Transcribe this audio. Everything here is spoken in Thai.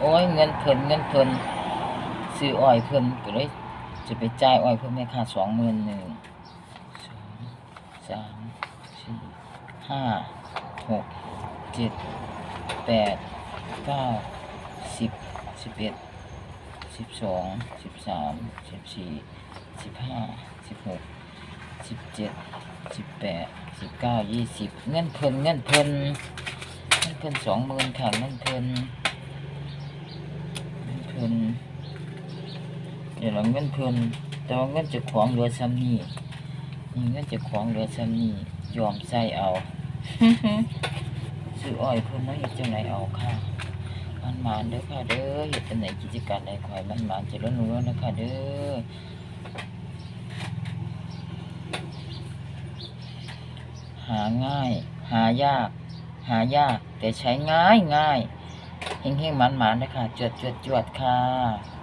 โอ้ยเงินเพิ่นเงินเพิ่นซื้ออ้อยเพิ่นก็เลยจะไปจ่ายอ้อยเพิ่นแม่ค่าสองหมื่นหนึ่งสองสามสี่ห้าหกเจ็ดแปดเก้าสิบสิบเอ็ดสิบสองสิบสามสิบสี่สิบห้าสิบหกสิบเจ็ดสิบแปดสิบเก้ายี่สิบเงินเพิ่นเงินเพิ่นเงินเพิ่นสองหมื่นค่ะเงินเพิ่น เงินเพิ่นเดี๋ยวเราเงินเพิ่นแต่ว่าเงินเจะของเหลือซ้ำนี่นี่เงินเจะของเหลือซ้ำนี่ยอมใส่เอาซื้ออ้อยเพิ่นเนาะเฮ็ดจังไดเอาค่ะมันมานเด้อค่ะเด้อเฮ็ดจังไดกิจการใดขอให้มันมานเจริญรุ่งเรืองนะคะเด้อหาง่าย หายาก หายากแต่ใช้ง่ายง่าย เฮงเฮงๆหมันๆนะคะจวดจวดจวดค่ะ